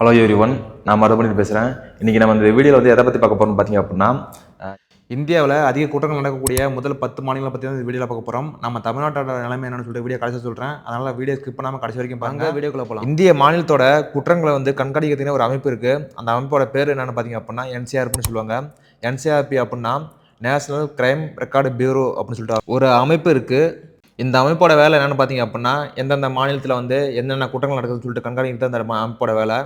Hello every one நான் மறுபடியும் பேசுகிறேன் இன்றைக்கி நம்ம இந்த வீடியோவில் வந்து எதை பற்றி பார்க்க போகிறோம்னு பார்த்தீங்க அப்படின்னா இந்தியாவில் அதிக கூட்டங்கள் நடக்கக்கூடிய முதல் பத்து மாநிலங்களை பற்றி வந்து வீடியோவில் பார்க்க போகிறோம் நம்ம தமிழ்நாட்டோட நிலைமை என்னன்னு சொல்லிட்டு வீடியோ கடைசி சொல்கிறேன் அதனால் வீடியோ ஸ்கிப் பண்ணாமல் கடைசி வரைக்கும் பாருங்க. வீடியோக்குள்ள போகலாம் இந்திய மாநிலத்தோட குற்றங்களை வந்து கண்காணிக்கிறதுக்கு ஒரு அமைப்பு இருக்குது அந்த அமைப்போட பேர் என்னென்னு பார்த்தீங்க அப்படின்னா என்சிஆர்பின்னு சொல்லுவாங்க. என்சிஆர்பி அப்படின்னா நேஷனல் கிரைம் ரெக்கார்டு பியூரோ அப்படின்னு சொல்லிட்டு ஒரு அமைப்பு இருக்குது இந்த அமைப்போட வேலை என்னென்னு பார்த்தீங்க அப்படின்னா எந்தெந்த மாநிலத்தில் வந்து என்னென்ன குற்றங்கள் நடக்குதுன்னு சொல்லிட்டு கண்காணிக்கிறது அந்த அமைப்போட வேலை.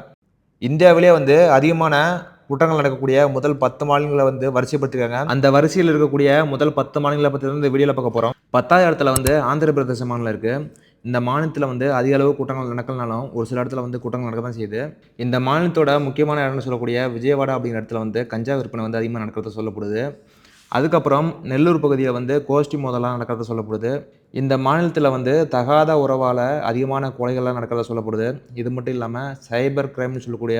இந்தியாவிலே வந்து அதிகமான குற்றங்கள் நடக்கக்கூடிய முதல் பத்து மாநிலங்களை வந்து வரிசைப்படுத்திருக்காங்க. அந்த வரிசையில் இருக்கக்கூடிய முதல் பத்து மாநிலங்களை பற்றி வந்து இந்த வீடியோவில் பார்க்க போகிறோம் பத்தாவது இடத்துல வந்து ஆந்திர பிரதேச மாநிலம் இருக்குது இந்த மாநிலத்தில் வந்து அதிக அளவு கூட்டங்கள் நடக்கலனாலும் ஒரு சில இடத்துல வந்து கூட்டங்கள் நடக்க தான் செய்யுது. இந்த மாநிலத்தோட முக்கியமான இடம்னு சொல்லக்கூடிய விஜயவாடா அப்படிங்கிற இடத்துல வந்து கஞ்சா விற்பனை வந்து அதிகமாக நடக்கிறது சொல்லப்படுது. அதுக்கப்புறம் நெல்லூர் பகுதியில் வந்து கோஷ்டி மோதலாம் நடக்கிறத சொல்லப்படுது. இந்த மாநிலத்தில் வந்து தகாத உறவால் அதிகமான கொலைகள்லாம் நடக்கிறத சொல்லப்படுது. இது மட்டும் இல்லாமல் சைபர் கிரைம்னு சொல்லக்கூடிய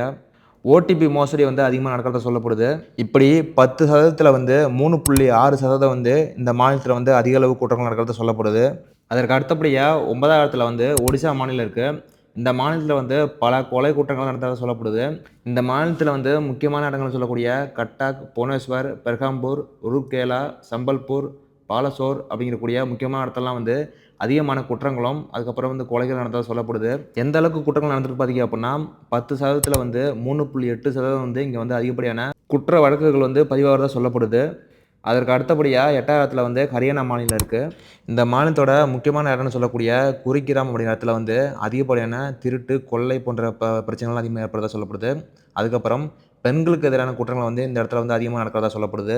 ஓடிபி மோசடி வந்து அதிகமாக நடக்கிறத சொல்லப்படுது. இப்படி பத்து சதவீதத்தில் வந்து மூணு புள்ளி ஆறு சதவீதம் வந்து இந்த மாநிலத்தில் வந்து அதிக அளவு குற்றங்கள் நடக்கிறத சொல்லப்படுது. அதற்கு அடுத்தபடியாக ஒன்பதாம் இடத்துல வந்து ஒடிசா மாநிலம் இருக்குது இந்த மாநிலத்தில் வந்து பல கொலை குற்றங்கள் நடந்ததாக சொல்லப்படுது. இந்த மாநிலத்தில் வந்து முக்கியமான இடங்கள் சொல்லக்கூடிய கட்டாக் புவனேஸ்வர் பெர்காம்பூர் உருக்கேலா சம்பல்பூர் பாலசோர் அப்படிங்கக்கூடிய முக்கியமான இடத்தெல்லாம் வந்து அதிகமான குற்றங்களும் அதுக்கப்புறம் வந்து கொலைகள் நடந்ததாக சொல்லப்படுது. எந்த அளவுக்கு குற்றங்கள் நடந்திருக்கு பார்த்தீங்க அப்படின்னா பத்து சதவீதத்தில் வந்து மூணு புள்ளி எட்டு சதவீதம் வந்து இங்கே வந்து அதிகப்படியான குற்ற வழக்குகள் வந்து பதிவாகிறதா சொல்லப்படுது. அதற்கு அடுத்தபடியாக எட்டாயிரத்தில் வந்து ஹரியானா மாநிலம் இருக்குது இந்த மாநிலத்தோட முக்கியமான இடம்னு சொல்லக்கூடிய குறிக்கிராம் அப்படிங்கிற இடத்துல வந்து அதிகப்படியான திருட்டு கொள்ளை போன்ற ப பிரச்சனைகள் அதிகமாக ஏற்படுறதா சொல்லப்படுது. அதுக்கப்புறம் பெண்களுக்கு எதிரான குற்றங்கள் வந்து இந்த இடத்துல வந்து அதிகமாக நடக்கிறதா சொல்லப்படுது.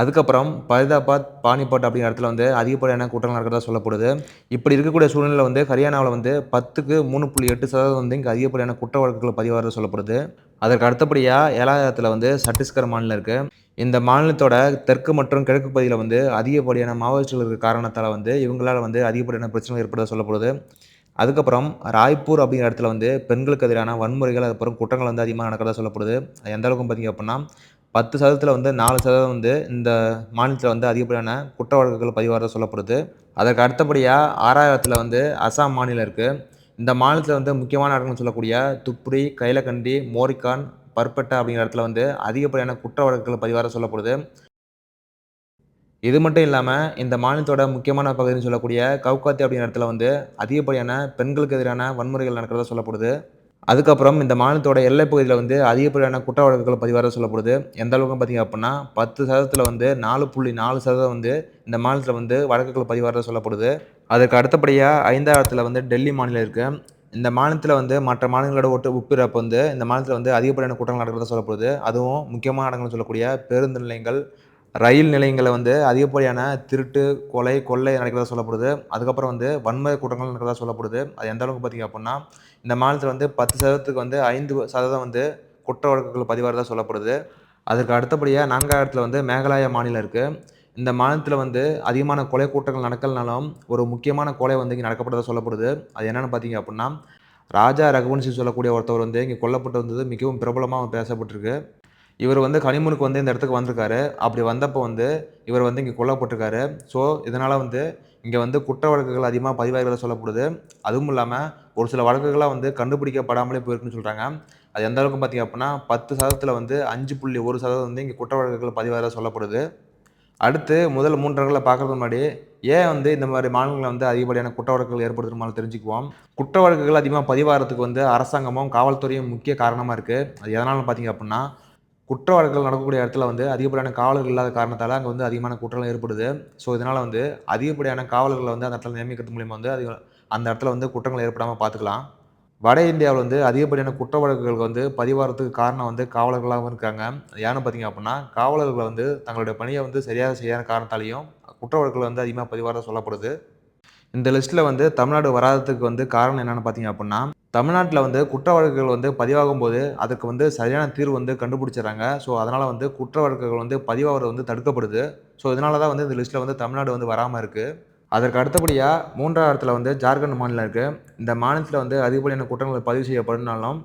அதுக்கப்புறம் பரிதாபாத் பானிபட் அப்படிங்கிற இடத்துல வந்து அதிகப்படியான குற்றங்கள் நடக்கிறதா சொல்லப்படுது. இப்படி இருக்கக்கூடிய சூழ்நிலை வந்து ஹரியானாவில் வந்து பத்துக்கு மூணு புள்ளி எட்டு சதவீதம் வந்து இங்கே அதிகப்படியான குற்ற வழக்குகள் பதிவாகிறது சொல்லப்படுது. அதற்கு அடுத்தபடியாக ஏழாயிரத்தில் வந்து சத்தீஸ்கர் மாநிலம் இருக்குது இந்த மாநிலத்தோட தெற்கு மற்றும் கிழக்கு பகுதியில் வந்து அதிகப்படியான மாவோயிஸ்டுகள் இருக்கிற காரணத்தால் வந்து இவங்களால் வந்து அதிகப்படியான பிரச்சனைகள் ஏற்பட சொல்லப்படுது. அதுக்கப்புறம் ராய்ப்பூர் அப்படிங்கிற இடத்துல வந்து பெண்களுக்கு எதிரான வன்முறைகள் அதுக்கப்புறம் குற்றங்கள் வந்து அதிகமாக நடக்கிறதா சொல்லப்படுது. அது எந்த அளவுக்கு பார்த்தீங்க அப்படின்னா பத்து சதவீதத்தில் வந்து நாலு சதவீதம் வந்து இந்த மாநிலத்தில் வந்து அதிகப்படியான குற்ற வழக்குகள் பதிவாகிறதா சொல்லப்படுது. அதற்கு அடுத்தபடியாக ஆறாயிரத்தில் வந்து அசாம் மாநிலம் இருக்குது இந்த மாநிலத்தில் வந்து முக்கியமான இடங்கள்னு சொல்லக்கூடிய துப்ரி கைலகண்டி மோரிகான் பர்பட்டா அப்படிங்கிற இடத்துல வந்து அதிகப்படியான குற்ற வழக்குகள் பதிவாக சொல்லப்படுது. இது மட்டும் இல்லாமல் இந்த மாநிலத்தோட முக்கியமான பகுதின்னு சொல்லக்கூடிய கவுகாத்தி அப்படிங்கிற இடத்துல வந்து அதிகப்படியான பெண்களுக்கு எதிரான வன்முறைகள் நடக்கிறதா சொல்லப்படுது. அதுக்கப்புறம் இந்த மாநிலத்தோட எல்லை பகுதியில் வந்து அதிகப்படியான குற்ற வழக்குகள் பதிவாக சொல்லப்படுது. எந்த அளவுக்கு பார்த்தீங்க அப்படின்னா பத்து சதவீதத்தில் வந்து நாலு புள்ளி நாலு சதவீதம் வந்து இந்த மாநிலத்தில் வந்து வழக்குகள் பதிவாக சொல்லப்படுது. அதுக்கு அடுத்தபடியாக ஐந்தாயிரத்தில் வந்து டெல்லி மாநிலம் இருக்குது இந்த மாநிலத்தில் வந்து மற்ற மாநிலங்களோட ஒட்டு ஒப்பிடுறப்ப வந்து இந்த மாநிலத்தில் வந்து அதிகப்படியான குற்றங்கள் நடக்கிறதா சொல்லப்படுது. அதுவும் முக்கியமான இடங்கள்னு சொல்லக்கூடிய பேருந்து நிலையங்கள் ரயில் நிலையங்களில் வந்து அதிகப்படியான திருட்டு கொலை கொள்ளை நடக்கிறதா சொல்லப்படுது. அதுக்கப்புறம் வந்து வன்முறை கூட்டங்கள் நடக்கிறதா சொல்லப்படுது. அது எந்த அளவுக்கு பார்த்தீங்க அப்படின்னா இந்த மாநிலத்தில் வந்து பத்து சதவீதத்துக்கு வந்து ஐந்து சதவீதம் வந்து குற்ற வழக்குகள் பதிவாகிறதா சொல்லப்படுது. அதற்கு அடுத்தபடியாக நான்காயிரத்தில் வந்து மேகாலயா மாநிலம் இருக்குது இந்த மாநிலத்தில் வந்து அதிகமான கொலை கூட்டங்கள் நடக்கலனாலும் ஒரு முக்கியமான கொலை வந்து இங்கே நடக்கப்படுறதா சொல்லப்படுது. அது என்னென்னு பார்த்தீங்க அப்படின்னா ராஜா ரகுவன்சி சொல்லக்கூடிய ஒருத்தவர் வந்து இங்கே கொல்லப்பட்டு வந்தது மிகவும் பிரபலமாக பேசப்பட்டிருக்கு. இவர் வந்து கனிமூனுக்கு வந்து இந்த இடத்துக்கு வந்திருக்காரு. அப்படி வந்தப்போ வந்து இவர் வந்து இங்கே கொல்லப்பட்டிருக்காரு ஸோ இதனால் வந்து இங்கே வந்து குற்ற வழக்குகள் அதிகமாக பதிவாகிறத சொல்லப்படுது. அதுவும் இல்லாமல் ஒரு சில வழக்குகளாக வந்து கண்டுபிடிக்கப்படாமலே போயிருக்குன்னு சொல்கிறாங்க அது எந்த அளவுக்கு பார்த்திங்க அப்படின்னா பத்து சதவீதத்தில் வந்து அஞ்சு புள்ளி ஒரு சதவீதம் வந்து இங்கே குற்ற வழக்குகள் பதிவாகிறத சொல்லப்படுது. அடுத்து முதல் மூன்றர்களை பார்க்குறதுக்கு முன்னாடி ஏன் வந்து இந்த மாதிரி மாநிலங்களில் வந்து அதிகப்படியான குற்ற வழக்குகள் ஏற்படுத்துறதுனால தெரிஞ்சுக்குவோம். குற்ற வழக்குகள் அதிகமாக பதிவாகிறதுக்கு வந்து அரசாங்கமும் காவல்துறையும் முக்கிய காரணமாக இருக்குது அது எதனாலும் பார்த்தீங்க அப்படின்னா குற்ற வழக்குகள் நடக்கக்கூடிய இடத்துல வந்து அதிகப்படியான காவலர்கள் இல்லாத காரணத்தால் அங்கே வந்து அதிகமான குற்றங்கள் ஏற்படுது. ஸோ இதனால் வந்து அதிகப்படியான காவலர்களை வந்து அந்த இடத்துல நியமிக்கிறது மூலிமா வந்து அதிக அந்த இடத்துல வந்து குற்றங்கள் ஏற்படாமல் பார்த்துக்கலாம் வட இந்தியாவில் வந்து அதிகப்படியான குற்ற வழக்குகள் வந்து பதிவாகிறதுக்கு காரணம் வந்து காவலர்களாகவும் இருக்காங்க. ஏன்னு பார்த்தீங்க அப்படின்னா காவலர்கள் வந்து தங்களுடைய பணியை வந்து சரியாக செய்யாத காரணத்தாலையும் குற்ற வழக்குகள் வந்து அதிகமாக பதிவாக சொல்லப்படுது. இந்த லிஸ்ட்டில் வந்து தமிழ்நாடு வராததுக்கு வந்து காரணம் என்னென்னு பார்த்தீங்க அப்படின்னா தமிழ்நாட்டில் வந்து குற்ற வழக்குகள் வந்து பதிவாகும் போது அதுக்கு வந்து சரியான தீர்வு வந்து கண்டுபிடிச்சிடறாங்க. ஸோ அதனால் வந்து குற்ற வழக்குகள் வந்து பதிவாகிறது வந்து தடுக்கப்படுது. ஸோ இதனால தான் வந்து இந்த லிஸ்ட்டில் வந்து தமிழ்நாடு வந்து வராமல் இருக்குது அதற்கு அடுத்தபடியாக மூன்றாவது இடத்துல வந்து ஜார்க்கண்ட் மாநிலம் இருக்குது இந்த மாநிலத்தில் வந்து அதிகப்படியான குற்றங்கள் பதிவு செய்யப்படுனாலும்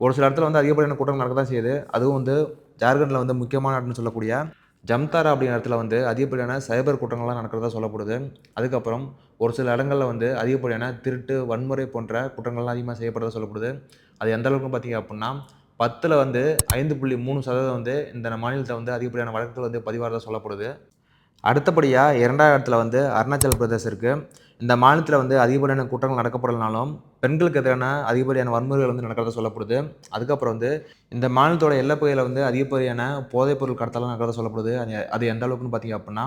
ஒரு சில இடத்துல வந்து அதிகப்படியான குற்றங்கள் நடக்க தான் செய்யுது. அதுவும் வந்து ஜார்க்கண்டில் வந்து முக்கியமான இடம்னு சொல்லக்கூடிய ஜம்தாரா அப்படிங்கிற இடத்துல வந்து அதிகப்படியான சைபர் குற்றங்கள்லாம் நடக்கிறதா சொல்லப்படுது. அதுக்கப்புறம் ஒரு சில இடங்களில் வந்து அதிகப்படியான திருட்டு வன்முறை போன்ற குற்றங்கள்லாம் அதிகமாக செய்யப்படுறதா சொல்லப்படுது. அது எந்த அளவுக்கு பார்த்தீங்க அப்படின்னா பத்தில் வந்து ஐந்து புள்ளி மூணு சதவீதம் வந்து இந்த மாநிலத்தை வந்து அதிகப்படியான வழக்குகள் வந்து பதிவாகிறதா சொல்லப்படுது. அடுத்தபடியாக இரண்டாவது இடத்துல வந்து அருணாச்சல் பிரதேசம் இருக்குது இந்த மாநிலத்தில் வந்து அதிகப்படியான குற்றங்கள் நடக்கப்படலனாலும் பெண்களுக்கு எதிரான அதிகப்படியான வன்முறைகள் வந்து நடக்கிறதா சொல்லப்படுது. அதுக்கப்புறம் வந்து இந்த மாநிலத்தோட எல்லைப்பகுதியில் வந்து அதிகப்படியான போதைப்பொருள் கடத்தலாம் நடக்கிறதா சொல்லப்படுது. அது அது எந்த அளவுக்குன்னு பார்த்தீங்க அப்படின்னா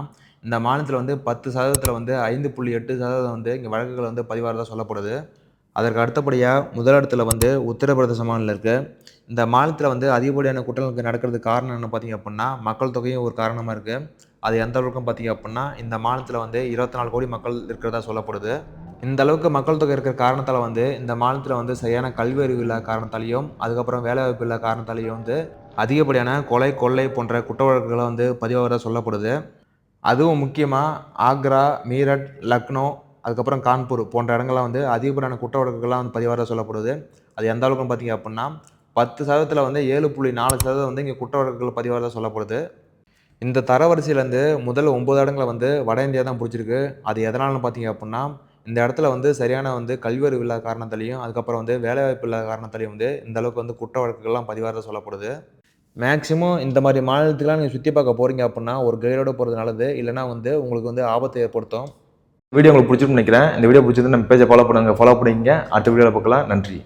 இந்த மாநிலத்தில் வந்து பத்து சதவீதத்தில் வந்து ஐந்து புள்ளி எட்டு சதவீதம் வந்து இங்கே வழக்குகள் வந்து பதிவாகிறதா சொல்லப்படுது. அதற்கு அடுத்தபடியாக முதலிடத்தில் வந்து உத்தரப்பிரதேச மாநிலம் இருக்குது இந்த மாநிலத்தில் வந்து அதிகப்படியான குற்றங்களுக்கு நடக்கிறதுக்கு காரணம் என்ன பார்த்தீங்க அப்படின்னா மக்கள் தொகையும் ஒரு காரணமாக இருக்குது அது எந்த அளவுக்கு பார்த்தீங்க அப்படின்னா இந்த மாநிலத்தில் வந்து இருபத்தி நாலு கோடி மக்கள் இருக்கிறதா சொல்லப்படுது. இந்த அளவுக்கு மக்கள் தொகை இருக்கிற காரணத்தால் வந்து இந்த மாநிலத்தில் வந்து சரியான கல்வி அறிவு இல்லாத காரணத்தாலையும் அதுக்கப்புறம் வேலைவாய்ப்பு இல்லாத காரணத்தாலையும் வந்து அதிகப்படியான கொலை கொள்ளை போன்ற குற்ற வழக்குகளை வந்து பதிவாகிறதா சொல்லப்படுது. அதுவும் முக்கியமாக ஆக்ரா மீரட் லக்னோ அதுக்கப்புறம் கான்பூர் போன்ற இடங்கள்லாம் வந்து அதிகப்படியான குற்ற வழக்குகள்லாம் வந்து பதிவாகிறதா சொல்லப்படுது. அது எந்த அளவுக்குன்னு பார்த்தீங்க அப்படின்னா பத்து சதவீதத்தில் வந்து ஏழு புள்ளி நாலு சதவீதம் வந்து இங்கே குற்ற வழக்குகள் பதிவாகிறதா சொல்லப்படுது. இந்த தரவரிசையிலேருந்து முதல் ஒம்பது இடங்களை வந்து வட இந்தியா தான் பிடிச்சிருக்கு. அது எதனாலன்னு பார்த்தீங்க அப்படின்னா இந்த இடத்துல வந்து சரியான வந்து கல்வியறிவு இல்லாத காரணத்தாலையும் அதுக்கப்புறம் வந்து வேலைவாய்ப்பு இல்லாத காரணத்தாலையும் வந்து இந்த அளவுக்கு வந்து குற்ற வழக்குகள்லாம் பதிவாக சொல்லப்படுது. மேக்ஸிமம் இந்த மாதிரி மாநிலத்துக்குலாம் நீங்கள் சுற்றி பார்க்க போகிறீங்க அப்படின்னா ஒரு கைடோடு போகிறது நல்லது. இல்லைனா வந்து உங்களுக்கு வந்து ஆபத்தை ஏற்படுத்தும். வீடியோ உங்களுக்கு பிடிச்சிருக்குன்னு நினைக்கிறேன். இந்த வீடியோ பிடிச்சது நம்ம பேஜை ஃபாலோ பண்ணுங்கள் ஃபாலோ பண்ணிங்க அடுத்த வீடியோவில் பார்க்கலாம். நன்றி.